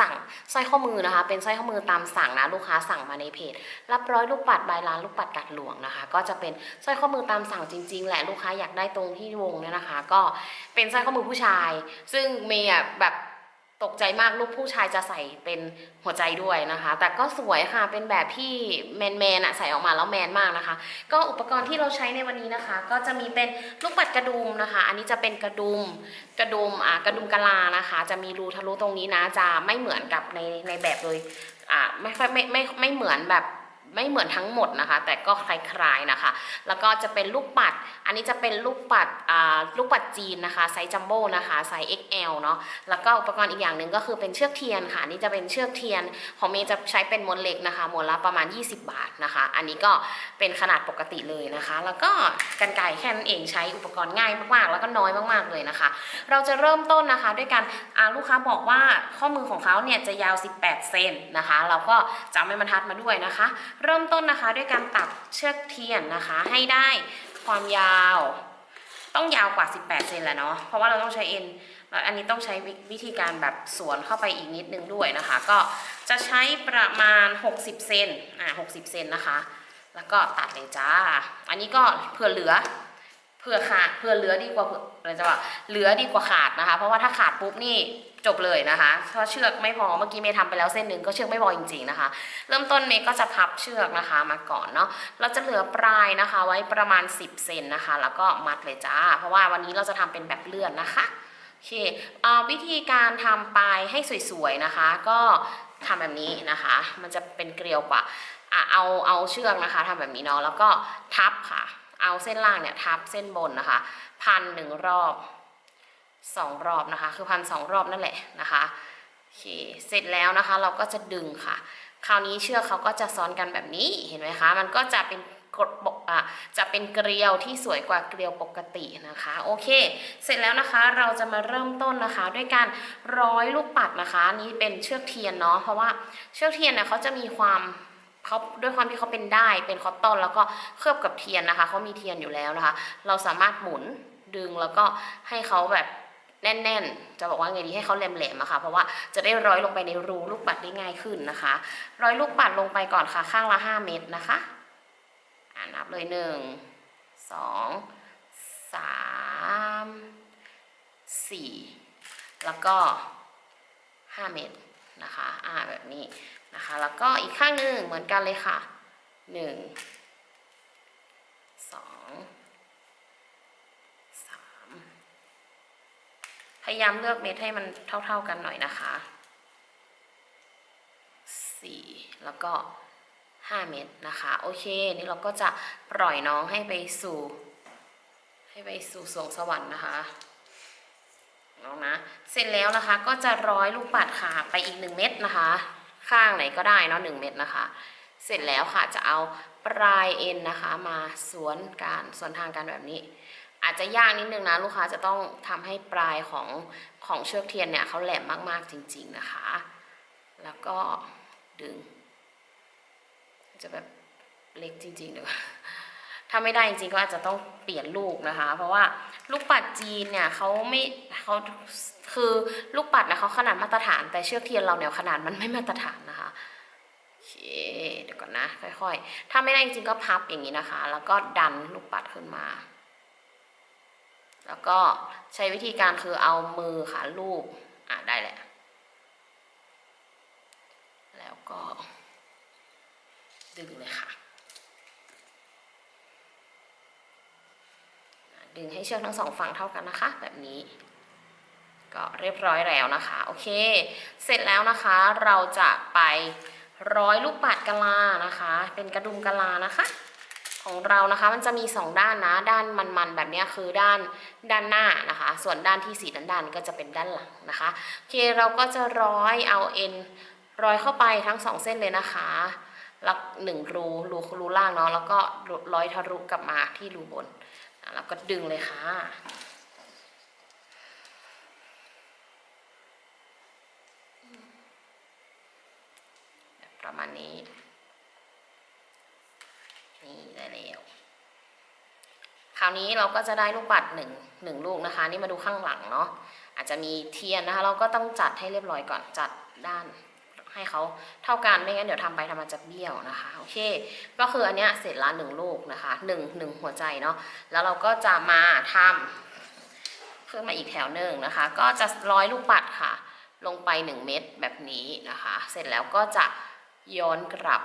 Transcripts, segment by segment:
สั่งสร้อยข้อมือนะคะ เป็นสร้อยข้อมือตามสั่งนะลูกค้าสั่งมาในเพจรับร้อยลูกปัดบายร้านลูกปัดกัดหลวงนะคะ ก็จะเป็นสร้อยข้อมือตามสั่งจริง ๆ แหละลูกค้าอยากได้ตรงที่วงเนี่ยนะคะ ก็เป็นสร้อยข้อมือผู้ชาย ซึ่งเมย์แบบ ตกใจมากลูกผู้ชายจะใส่เป็นหัวใจด้วยนะคะ แต่ก็สวยค่ะเป็นแบบที่แมนแมนอะใส่ออกมาแล้วแมนมากนะคะ ก็อุปกรณ์ที่เราใช้ในวันนี้นะคะ ก็จะมีเป็นลูกปัดกระดุมนะคะ อันนี้จะเป็นกระดุมกระดุมอ่ากระดุมกะลานะคะ จะมีรูทะลุตรงนี้นะจะไม่เหมือนกับในในแบบเลยอ่าไม่ค่ไม่ไม่ไม่เหมือนแบบ ไม่เหมือนทั้งหมดนะคะ แต่ก็คล้ายๆนะคะ แล้วก็จะเป็นลูกปัด อันนี้จะเป็นลูกปัดลูกปัดจีนนะคะไซส์จัมโบ้นะคะไซส์ XL เนาะแล้วก็อุปกรณ์อีกอย่างหนึ่งก็คือเป็นเชือกเทียนค่ะนี่จะเป็นเชือกเทียนของเมย์จะใช้เป็นมวนเล็กนะคะมวนละประมาณ 20 บาทนะคะ อันนี้ก็เป็นขนาดปกติเลยนะคะ แล้วก็กันไก่แค่นั้นเองใช้อุปกรณ์ง่ายมากๆ แล้วก็น้อยมากๆเลยนะคะ เราจะเริ่มต้นนะคะด้วยการลูกค้าบอกว่าข้อมือของเขาเนี่ยจะยาว 18 เซนนะคะ เราก็จะเอาไม้บรรทัดมาด้วยนะคะเริ่มต้นนะคะด้วยการตัดเชือกเทียนนะคะ ให้ได้ความยาว ต้องยาวกว่า 18 เซนแหละเนาะเพราะว่าเราต้องใช้เอ็นแล้วอันนี้ต้องใช้วิธีการแบบสวนเข้าไปอีกนิดนึงด้วยนะคะ ก็จะใช้ประมาณ 60 เซนอ่า60 เซนนะคะ แล้วก็ตัดเลยจ้า อันนี้ก็เผื่อเหลือเผื่อขาดเผื่อเหลือดีกว่าเผื่ออะไรจะว่าเหลือดีกว่าขาดนะคะ เพราะว่าถ้าขาดปุ๊บนี่ จบเลยนะคะถ้าเชือกไม่พอเมื่อกี้เมย์ทำไปแล้วเส้นหนึ่งก็เชือกไม่พอจริงๆนะคะ เริ่มต้นเมย์ก็จะพับเชือกนะคะมาก่อนเนาะเราจะเหลือปลายนะคะ ไว้ประมาณ 10เซนนะคะ แล้วก็มัดเลยจ้า เพราะว่าวันนี้เราจะทำเป็นแบบเลื่อนนะคะโอเคอ่าวิธีการทำปลายให้สวยๆนะคะ ก็ทำแบบนี้นะคะ มันจะเป็นเกลียวกว่าอะเอาเอาเชือกนะคะทำแบบนี้เนาะแล้วก็ทับค่ะ เอาเส้นล่างเนี่ยทับเส้นบนนะคะ พันหนึ่งรอบ สองรอบนะคะ คือพันสองรอบนั่นแหละนะคะโอเคเสร็จแล้วนะคะเราก็จะดึงค่ะ คราวนี้เชือกเขาก็จะซ้อนกันแบบนี้เห็นไหมคะ มันก็จะเป็นกดปกอะจะเป็นเกลียวที่สวยกว่าเกลียวปกตินะคะ โอเค เสร็จแล้วนะคะเราจะมาเริ่มต้นนะคะ ด้วยการร้อยลูกปัดนะคะนี่เป็นเชือกเทียนเนาะเพราะว่าเชือกเทียนเนี่ยเขาจะมีความเขาด้วยความที่เขาเป็นได้เป็นคอตตอนแล้วก็เคลือบกับเทียนนะคะเขามีเทียนอยู่แล้วนะคะ เราสามารถหมุนดึงแล้วก็ให้เขาแบบ แน่นๆ จะบอกว่าไงดีให้เขาแหลมๆอะค่ะ เพราะว่าจะได้ร้อยลงไปในรูลูกปัดได้ง่ายขึ้นนะคะ ร้อยลูกปัดลงไปก่อนค่ะ ข้างละ 5 เม็ดนะคะอ่านับเลย 1 2 3 4 แล้วก็ 5 เม็ดนะคะ อ่าแบบนี้นะคะ แล้วก็อีกข้างหนึ่งเหมือนกันเลยค่ะ 1 2 3 พยายามเลือกเม็ดให้มันเท่า ๆกันหน่อยนะคะสี่แล้วก็ห้าเม็ดนะคะ โอเค นี่เราก็จะปล่อยน้องให้ไปสู่ ให้ไปสู่สวงสวรรค์นะคะน้องนะ เสร็จแล้วนะคะก็จะร้อยลูกปัดค่ะไปอีกหนึ่งเม็ดนะคะ ข้างไหนก็ได้เนาะหนึ่งเม็ดนะคะ เสร็จแล้วค่ะจะเอาปลายเอ็นนะคะ มาสวนการสวนทางกันแบบนี้ อาจจะยากนิดนึงนะลูกค้าจะต้องทำให้ปลายของของเชือกเทียนเนี่ยเขาแหลมมากๆจริง ๆนะคะ แล้วก็ดึง จะแบบเล็กจริงๆเดี๋ยวถ้าไม่ได้จริงๆก็อาจจะต้องเปลี่ยนลูกนะคะ เพราะว่าลูกปัดจีนเนี่ยเขาไม่เขาคือลูกปัดนะเขาขนาดมาตรฐาน แต่เชือกเทียนเราเนี่ยขนาดมันไม่มาตรฐานนะคะโอเคเดี๋ยวก่อนนะค่อยๆ ถ้าไม่ได้จริงๆก็พับอย่างนี้นะคะ แล้วก็ดันลูกปัดขึ้นมา แล้วก็ใช้วิธีการคือเอามือค่ะลูบอะได้แหละ แล้วก็ ดึงเลยค่ะ ดึงให้เชือกทั้งสองฝั่งเท่ากันนะคะ แบบนี้ ก็เรียบร้อยแล้วนะคะ โอเค เสร็จแล้วนะคะเราจะไปร้อยลูกปัดกะลานะคะ เป็นกระดุมกะลานะคะ ของเรานะคะ มันจะมีสองด้านนะ ด้านมันๆแบบนี้คือด้านด้านหน้านะคะ ส่วนด้านที่สีด้านๆก็จะเป็นด้านหลังนะคะโอเคเราก็จะร้อยเอาเอ็นร้อยเข้าไปทั้งสองเส้นเลยนะคะแล้วหนึ่งรูรูรูล่างเนาะแล้วก็ร้อยทะลุกลับมาที่รูบนแล้วก็ดึงเลยค่ะประมาณนี้ นี่ได้แล้วคราวนี้เราก็จะได้ลูกปัดหนึ่งหนึ่งลูกนะคะ นี่มาดูข้างหลังเนาะอาจจะมีเทียนนะคะ เราก็ต้องจัดให้เรียบร้อยก่อนจัดด้านให้เขาเท่ากันไม่งั้นเดี๋ยวทำไปทำมาจะเบี้ยวนะคะโอเค ก็คืออันเนี้ยเสร็จละหนึ่งลูกนะคะหนึ่งหนึ่งหัวใจเนาะแล้วเราก็จะมาทำขึ้นมาอีกแถวหนึ่งนะคะ ก็จะร้อยลูกปัดค่ะ ลงไป 1 เม็ดแบบนี้นะคะ เสร็จแล้วก็จะย้อนกลับ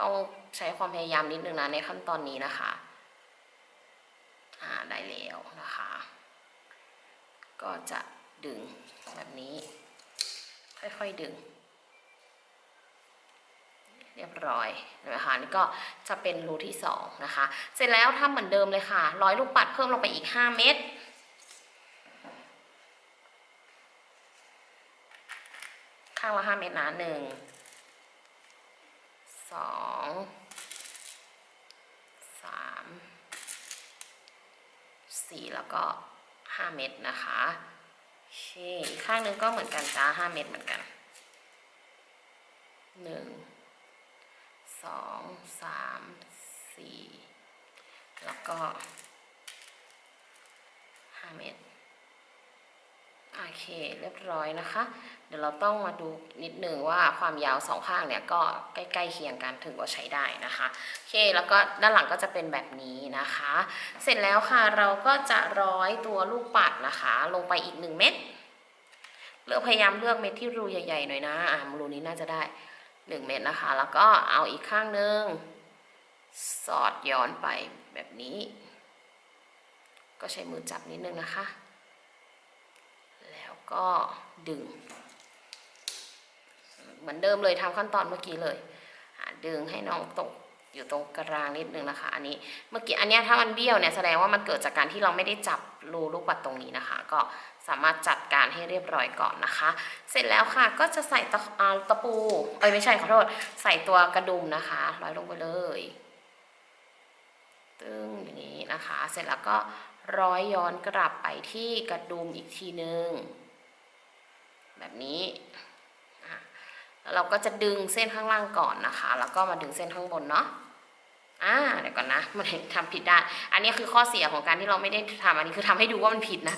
ต้องใช้ความพยายามนิดนึงนะในขั้นตอนนี้นะคะอ่าได้แล้วนะคะ ก็จะดึงแบบนี้ ค่อยๆดึง เรียบร้อยนะคะนี่ก็จะเป็นรูที่สองนะคะ เสร็จแล้วทำเหมือนเดิมเลยค่ะ ร้อยลูกปัดเพิ่มลงไปอีก 5 เม็ดข้างละ5เม็ดนะหนึ่ง สองสามสี่แล้วก็5เม็ดนะคะโอเคข้างนึงก็เหมือนกันจ้า5เม็ดเหมือนกันหนึ่งสองสามสี่แล้วก็ห้าเม็ด โอเคเรียบร้อยนะคะ เดี๋ยวเราต้องมาดูนิดหนึ่งว่าความยาวสองข้างเนี่ยก็ใกล้ๆเคียงกันถึงว่าใช้ได้นะคะโอเคแล้วก็ด้านหลังก็จะเป็นแบบนี้นะคะ เสร็จแล้วค่ะเราก็จะร้อยตัวลูกปัดนะคะ ลงไปอีกหนึ่งเม็ดเลือกพยายามเลือกเม็ดที่รูใหญ่ๆหน่อยนะอ่ารูนี้น่าจะได้หนึ่งเม็ดนะคะ แล้วก็เอาอีกข้างหนึ่งสอดย้อนไปแบบนี้ ก็ใช้มือจับนิดนึงนะคะ ก็ดึง เหมือนเดิมเลยทำขั้นตอนเมื่อกี้เลยดึงให้น้องตกอยู่ตรงกลางนิดนึงนะคะ อันนี้เมื่อกี้อันนี้ถ้ามันเบี้ยวเนี่ยแสดงว่ามันเกิดจากการที่เราไม่ได้จับรูลูกปัดตรงนี้นะคะ ก็สามารถจัดการให้เรียบร้อยก่อนนะคะ เสร็จแล้วค่ะก็จะใส่ตะตะปูเอ้ยไม่ใช่ขอโทษใส่ตัวกระดุมนะคะร้อยลงไปเลยตึงอย่างนี้นะคะ เสร็จแล้วก็ร้อยย้อนกลับไปที่กระดุมอีกทีนึง แบบนี้แล้วเราก็จะดึงเส้นข้างล่างก่อนนะคะ แล้วก็มาดึงเส้นข้างบนเนาะอ่าเดี๋ยวก่อนนะมันทำผิดได้ อันนี้คือข้อเสียของการที่เราไม่ได้ทำอันนี้คือทำให้ดูว่ามันผิดนะ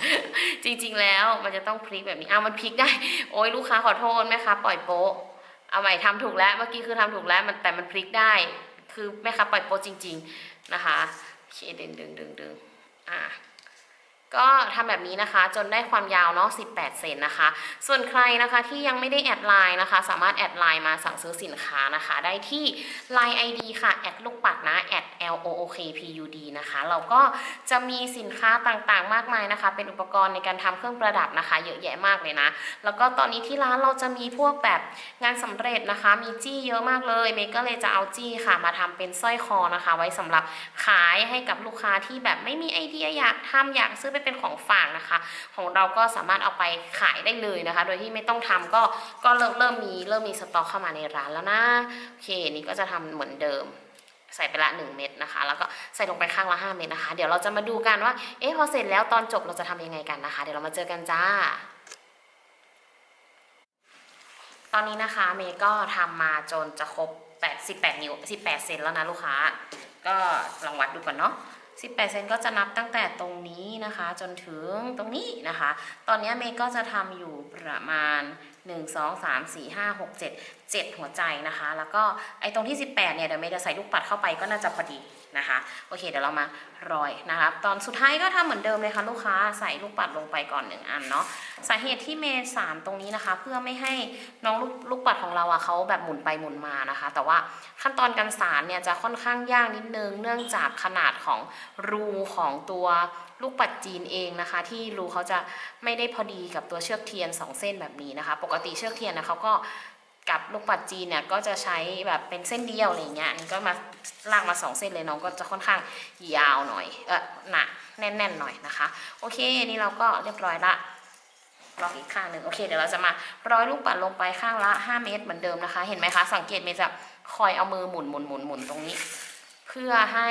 จริงๆแล้วมันจะต้องพลิกแบบนี้อ้าวมันพลิกได้ โอ้ยลูกค้าขอโทษแม่ค้าปล่อยโป๊ะเอาใหม่ทำถูกแล้วเมื่อกี้คือทำถูกแล้วมันแต่มันพลิกได้ คือแม่ค้าปล่อยโป๊ะจริง ๆนะคะโอเคดึงดึงดึงดึงอ่า ก็ทำแบบนี้นะคะจนได้ความยาวเนาะ 18 เซนนะคะ ส่วนใครนะคะที่ยังไม่ได้แอดไลน์นะคะ สามารถแอดไลน์มาสั่งซื้อสินค้านะคะ ได้ที่ Line ID ค่ะแอดลูกปัดนะแอด L O O K P U D นะคะ เราก็จะมีสินค้าต่างๆ มากมายนะคะ เป็นอุปกรณ์ในการทำเครื่องประดับนะคะ เยอะแยะมากเลยนะ แล้วก็ตอนนี้ที่ร้านเราจะมีพวกแบบงานสำเร็จนะคะ มีจี้เยอะมากเลยเมย์ก็เลยจะเอาจี้ค่ะ มาทำเป็นสร้อยคอนะคะ ไว้สำหรับขายให้กับลูกค้าที่แบบไม่มีไอเดียอยากทำอยากซื้อไปเป็นของฝากนะคะ ของเราก็สามารถเอาไปขายได้เลยนะคะ โดยที่ไม่ต้องทำก็ก็เริ่มเริ่มมีเริ่มมีสต็อกเข้ามาในร้านแล้วนะโอเคนี่ก็จะทำเหมือนเดิมใส่ไปละ 1 เม็ดนะคะ แล้วก็ใส่ลงไปข้างละ 5 เม็ดนะคะ เดี๋ยวเราจะมาดูกันว่า เอ๊ะพอเสร็จแล้วตอนจบเราจะทำยังไงกันนะคะ เดี๋ยวเรามาเจอกันจ้า ตอนนี้นะคะเมย์ก็ทำมาจนจะครบ8 18นิ้ว18 เซนแล้วนะลูกค้า ก็ลองวัดดูก่อนเนาะ 18 เซนก็จะนับตั้งแต่ตรงนี้นะคะ จนถึงตรงนี้นะคะ ตอนนี้เมย์ก็จะทำอยู่ประมาณ 1 2 3 4 5 6 7 7 หัวใจนะคะ แล้วก็ไอ้ตรงที่ 18 เนี่ยเดี๋ยวเมย์จะใส่ลูกปัดเข้าไปก็น่าจะพอดีนะคะ โอเคเดี๋ยวเรามารอยนะคะ ตอนสุดท้ายก็ทำเหมือนเดิมเลยค่ะลูกค้าใส่ลูกปัดลงไปก่อนหนึ่งอันเนาะ สาเหตุที่เมย์สามตรงนี้นะคะ เพื่อไม่ให้น้องลูกลูกปัดของเราอะเขาแบบหมุนไปหมุนมานะคะ แต่ว่าขั้นตอนการสารเนี่ยจะค่อนข้างยากนิดนึง เนื่องจากขนาดของรูของตัวลูกปัดจีนเองนะคะ ที่รูเขาจะไม่ได้พอดีกับตัวเชือกเทียน 2 เส้นแบบนี้นะคะ ปกติเชือกเทียนนะเขาก็กับลูกปัดจีนเนี่ยก็จะใช้แบบเป็นเส้นเดียวอะไรเงี้ยอันนี้ก็มาลากมาสองเส้นเลยน้องก็จะค่อนข้างยาวหน่อยเออหนาแน่นๆหน่อยนะคะ โอเคนี่เราก็เรียบร้อยละลองอีกข้างหนึ่งโอเคเดี๋ยวเราจะมาร้อยลูกปัดลงไปข้างละ 5 เมตรเหมือนเดิมนะคะ เห็นไหมคะ สังเกตเมย์จะคอยเอามือหมุนหมุนหมุนหมุนตรงนี้ เพื่อให้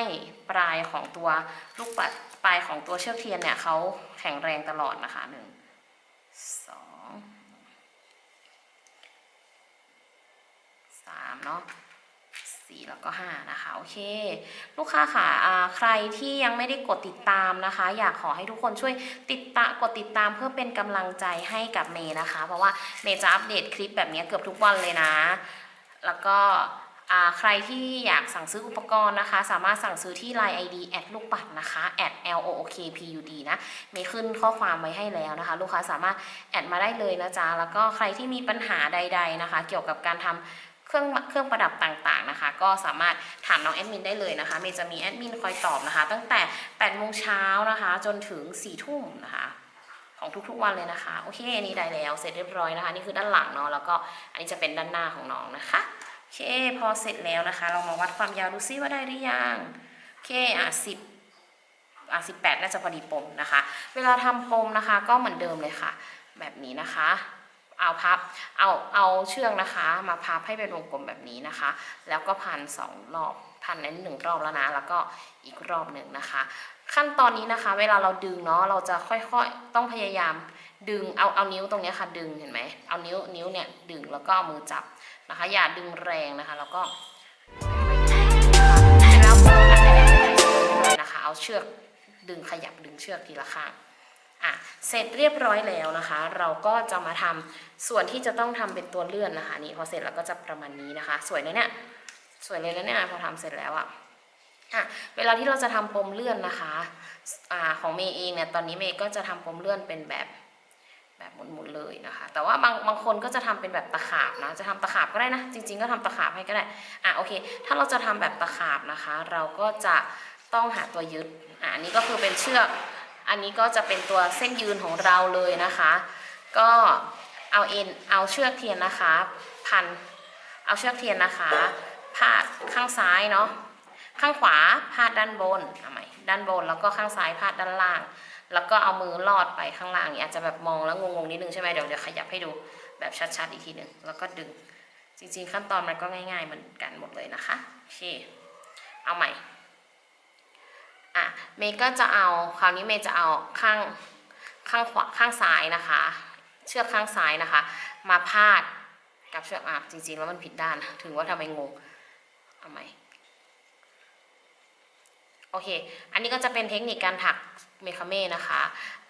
ปลายของตัวลูกปัด ปลายของตัวเชือกเทียนเนี่ยเขาแข็งแรงตลอดนะคะหนึ่งสองสามเนาะสี่แล้วก็ห้านะคะโอเค ลูกค้าค่ะใครที่ยังไม่ได้กดติดตามนะคะ อยากขอให้ทุกคนช่วยติดตามกดติดตามเพื่อเป็นกำลังใจให้กับเมย์นะคะ เพราะว่าเมย์จะอัปเดตคลิปแบบนี้เกือบทุกวันเลยนะ แล้วก็ ใครที่อยากสั่งซื้ออุปกรณ์นะคะ สามารถสั่งซื้อที่ Line ID แอดลูกปัดนะคะแอด L O O K P U D นะเมย์ขึ้นข้อความไว้ให้แล้วนะคะ ลูกค้าสามารถแอดมาได้เลยนะจ๊ะ แล้วก็ใครที่มีปัญหาใด ๆนะคะ เกี่ยวกับการทำเครื่องเครื่องประดับต่างๆนะคะ ก็สามารถถามน้องแอดมินได้เลยนะคะเมย์จะมีแอดมินคอยตอบนะคะ ตั้งแต่8โมงเช้านะคะ จนถึง4ทุ่มนะคะของทุกๆวันเลยนะคะ โอเคอันนี้ได้แล้วเสร็จเรียบร้อยนะคะ นี่คือด้านหลังเนาะแล้วก็อันนี้จะเป็นด้านหน้าของน้องนะคะ โอเค พอเสร็จแล้วนะคะ เรามาวัดความยาวดูซิว่าได้หรือยังโอเคอะสิบอะสิบแปดน่าจะพอดีปมนะคะ เวลาทำปมนะคะ ก็เหมือนเดิมเลยค่ะ แบบนี้นะคะ เอาพับเอาเอาเชือกนะคะ มาพับให้เป็นวงกลมแบบนี้นะคะ แล้วก็พันสองรอบพันนั้นหนึ่งรอบแล้วนะ แล้วก็อีกรอบหนึ่งนะคะ ขั้นตอนนี้นะคะ เวลาเราดึงเนาะเราจะค่อยๆต้องพยายาม ดึงเอาเอานิ้วตรงนี้ค่ะดึงเห็นไหมเอานิ้วนิ้วเนี่ยดึงแล้วก็เอามือจับนะคะ อย่าดึงแรงนะคะ แล้วก็แล้วนะคะเอาเชือกดึงขยับดึงเชือกทีละข้างอะเสร็จเรียบร้อยแล้วนะคะ เราก็จะมาทำส่วนที่จะต้องทำเป็นตัวเลื่อนนะคะ นี่พอเสร็จแล้วก็จะประมาณนี้นะคะ สวยนะเนี่ยสวยเลยนะเนี่ยพอทำเสร็จแล้วอะอะเวลาที่เราจะทำปมเลื่อนนะคะอ่าของเมย์เองเนี่ยตอนนี้เมย์ก็จะทำปมเลื่อนเป็นแบบ แบบหมุนๆเลยนะคะ แต่ว่าบางบางคนก็จะทำเป็นแบบตะขาบนะ จะทำตะขาบก็ได้นะ จริง ๆ ก็ทำตะขาบให้ก็ได้ อะโอเค ถ้าเราจะทำแบบตะขาบนะคะ เราก็จะต้องหาตัวยึด อะอันนี้ก็คือเป็นเชือก อันนี้ก็จะเป็นตัวเส้นยืนของเราเลยนะคะ ก็เอาเอ็น เอาเชือกเทียนนะคะ พัน เอาเชือกเทียนนะคะ พาดข้างซ้ายเนาะ ข้างขวาพาดด้านบนเอาใหม่ด้านบนแล้วก็ข้างซ้ายพาดด้านล่าง แล้วก็เอามือลอดไปข้างล่างนี่อาจจะแบบมองแล้วงงๆนิดนึงใช่ไหมเดี๋ยวเดี๋ยวขยับให้ดูแบบชัดๆอีกทีหนึ่งแล้วก็ดึง จริงๆขั้นตอนมันก็ง่ายๆเหมือนกันหมดเลยนะคะโอเคเอาใหม่อะเมย์ก็จะเอาคราวนี้เมย์จะเอาข้างข้างขวาข้างซ้ายนะคะ เชือกข้างซ้ายนะคะ มาพาดกับเชือกอะจริงๆแล้วมันผิดด้าน ถึงว่าทำไมงงเอาใหม่ โอเค อันนี้ก็จะเป็นเทคนิคการถักเมคาเม่นะคะ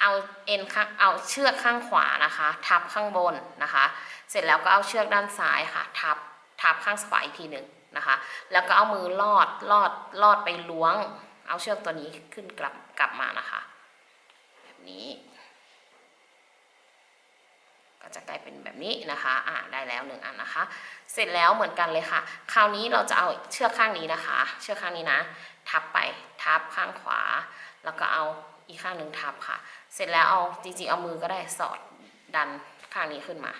เอาเอ็นข้างเอาเชือกข้างขวานะคะ ทับข้างบนนะคะ เสร็จแล้วก็เอาเชือกด้านซ้ายค่ะ ทับทับข้างขวาอีกทีหนึ่งนะคะ แล้วก็เอามือลอดลอดลอดไปล้วง เอาเชือกตัวนี้ขึ้นกลับกลับมานะคะ แบบนี้ ก็จะกลายเป็นแบบนี้นะคะ อ่าได้แล้วหนึ่งอันนะคะ เสร็จแล้วเหมือนกันเลยค่ะ คราวนี้เราจะเอาเชือกข้างนี้นะคะ เชือกข้างนี้นะ ทับไป ทับข้างขวา แล้วก็เอาอีกข้างหนึ่งทับค่ะ เสร็จแล้วเอาจริงๆเอามือก็ได้สอดดันข้างนี้ขึ้นมา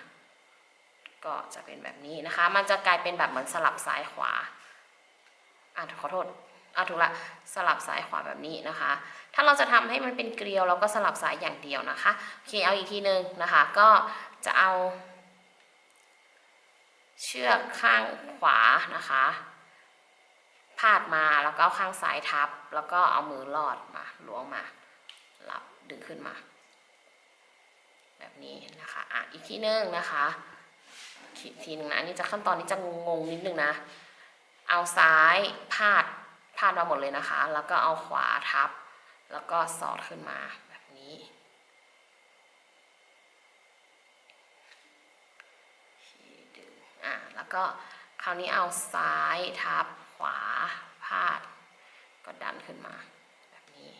ก็จะเป็นแบบนี้นะคะ มันจะกลายเป็นแบบเหมือนสลับซ้ายขวาอ่าขอโทษอะถูกละสลับซ้ายขวาแบบนี้นะคะ ถ้าเราจะทำให้มันเป็นเกลียวเราก็สลับซ้ายอย่างเดียวนะคะโอเคเอาอีกทีหนึ่งนะคะ ก็จะเอา เชือกข้างขวานะคะ พาดมาแล้วก็เอาข้างซ้ายทับ แล้วก็เอามือลอดมาล้วงมารับดึงขึ้นมา แบบนี้นะคะอะอีกทีหนึงนะคะทีนึงนะอันนี้จะขั้นตอนนี้จะงงนิดนึงนะ เอาซ้ายพาดพาดมาหมดเลยนะคะ แล้วก็เอาขวาทับ แล้วก็สอดขึ้นมาแบบนี้ดึงอะแล้วก็คราวนี้เอาซ้ายทับ ขวาพาด ก็ดันขึ้นมาแบบนี้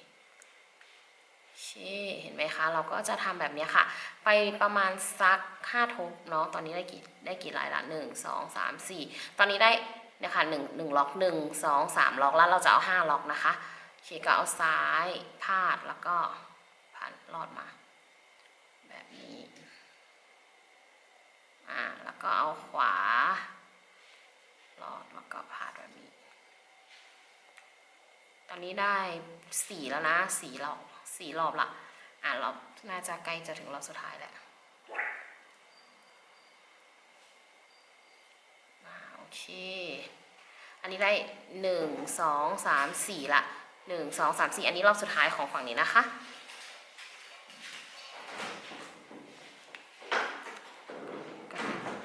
เช่เห็นไหมคะ เราก็จะทำแบบนี้ค่ะ ไปประมาณสักห้าทบเนาะตอนนี้ได้กี่ได้กี่ลายละหนึ่งสองสามสี่ตอนนี้ได้เนี่ยค่ะหนึ่งหนึ่งล็อกหนึ่งสองสามล็อกแล้วเราจะเอาห้าล็อกนะคะโอเคก็เอาซ้ายพาดแล้วก็พันลอดมา แบบนี้อ่าแล้วก็เอาขวาลอดแล้วก็พาดแบบนี้ อนนี้ได้สี่แล้วนะสี่รอบสี่รอบละอ่ารอบน่าจะใกล้จะถึงรอบสุดท้ายแล้วโอเค อันนี้ได้หนึ่งสองสามสี่ละหนึ่งสองสามสี่อันนี้รอบสุดท้ายของฝั่งนี้นะคะ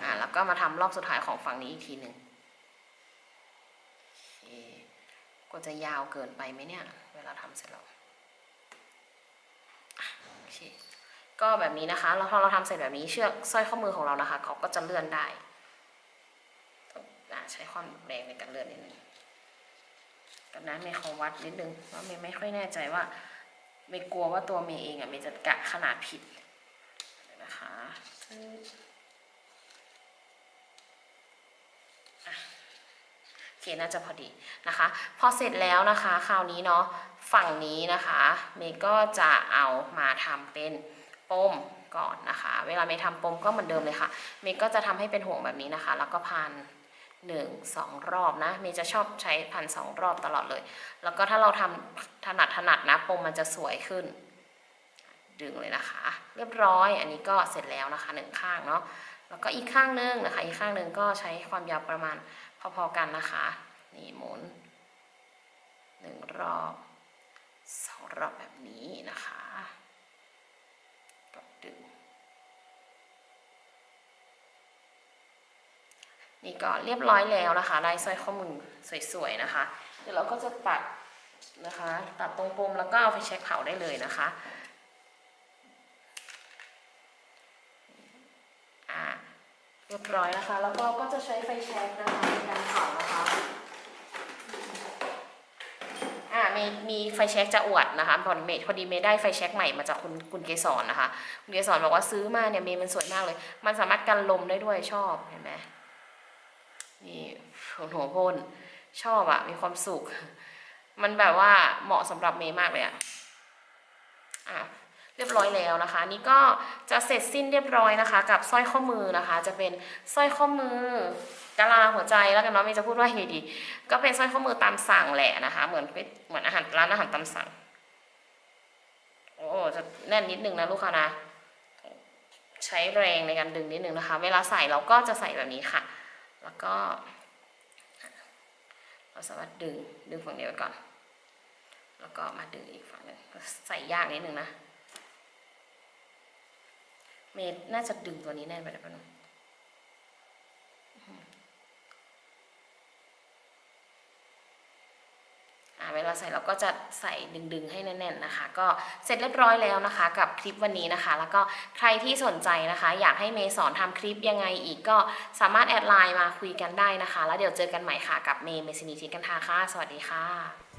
อ่าแล้วก็มาทำรอบสุดท้ายของฝั่งนี้อีกทีหนึ่ง กลัวจะยาวเกินไปไหมเนี่ย เวลาทำเสร็จแล้วโอเคก็แบบนี้นะคะแล้วพอเราทำเสร็จแบบนี้เชือกสร้อยข้อมือของเรานะคะ เขาก็จะเลื่อนได้ใช้ความแรงในการเลื่อนนิดนึงกันนะเมย์ขอวัดนิดนึงว่าเมย์ไม่ค่อยแน่ใจว่าเมย์กลัวว่าตัวเมย์เองอะเมย์จะกะขนาดผิดนะคะโอ เคน่าจะพอดีนะคะ พอเสร็จแล้วนะคะคราวนี้เนาะฝั่งนี้นะคะเมย์ก็จะเอามาทำเป็นปมก่อนนะคะ เวลาเมย์ทำปมก็เหมือนเดิมเลยค่ะ เมย์ก็จะทำให้เป็นห่วงแบบนี้นะคะ แล้วก็พันหนึ่งสองรอบนะเมย์จะชอบใช้พันสองรอบตลอดเลย แล้วก็ถ้าเราทำถนัดถนัดนะปมมันจะสวยขึ้น ดึงเลยนะคะ เรียบร้อยอันนี้ก็เสร็จแล้วนะคะหนึ่งข้างเนาะแล้วก็อีกข้างหนึงนะคะ อีกข้างหนึงก็ใช้ความยาวประมาณ พอๆกันนะคะ นี่หมุนหนึ่งรอบสองรอบแบบนี้นะคะก็ดึง นี่ก็เรียบร้อยแล้วนะคะได้สร้อยข้อมือสวยๆนะคะ เดี๋ยวเราก็จะตัดนะคะ ตัดตรงปมแล้วก็เอาไปเช็คเผาได้เลยนะคะ อ่า เรียบร้อยนะคะ แล้วก็ก็จะใช้ไฟแช็กนะคะในการเผานะคะ อ่ามีมีไฟแช็กจะอวดนะคะพอดีเมย์พอดีเมย์ได้ไฟแช็กใหม่มาจากคุณคุณเกสรนะคะ คุณเกสรบอกว่าซื้อมาเนี่ยเมย์มันสวยมากเลย มันสามารถกันลมได้ด้วยชอบเห็นไหมนี่หัวพ่นชอบอะมีความสุข มันแบบว่าเหมาะสำหรับเมย์มากเลยอะอะ เรียบร้อยแล้วนะคะ นี่ก็จะเสร็จสิ้นเรียบร้อยนะคะ กับสร้อยข้อมือนะคะ จะเป็นสร้อยข้อมือกะลาหัวใจแล้วกันเนาะม่จะพูดว่ายังไงดี ก็เป็นสร้อยข้อมือตามสั่งแหละนะคะ เหมือนเหมือนอาหารร้านอาหารตามสั่ง โอ้จะแน่นนิดนึงนะลูกค้านะใช้แรงในการดึงนิดนึงนะคะ เวลาใส่เราก็จะใส่แบบนี้ค่ะ แล้วก็ เราสามารถดึงดึงฝั่งเดียวไว้ก่อน แล้วก็มาดึงอีกฝั่งหนึงใส่ยากนิดนึงนะ เมย์น่าจะดึงตัวนี้แน่นไปแล้วปะเนอะอ่าเวลาใส่เราก็จะใส่ดึงๆให้แน่นๆนะคะ ก็เสร็จเรียบร้อยแล้วนะคะ กับคลิปวันนี้นะคะ แล้วก็ใครที่สนใจนะคะ อยากให้เมย์สอนทำคลิปยังไงอีกก็สามารถแอดไลน์มาคุยกันได้นะคะ แล้วเดี๋ยวเจอกันใหม่ค่ะกับเมย์เมซินีทิกันทาค่ะ สวัสดีค่ะ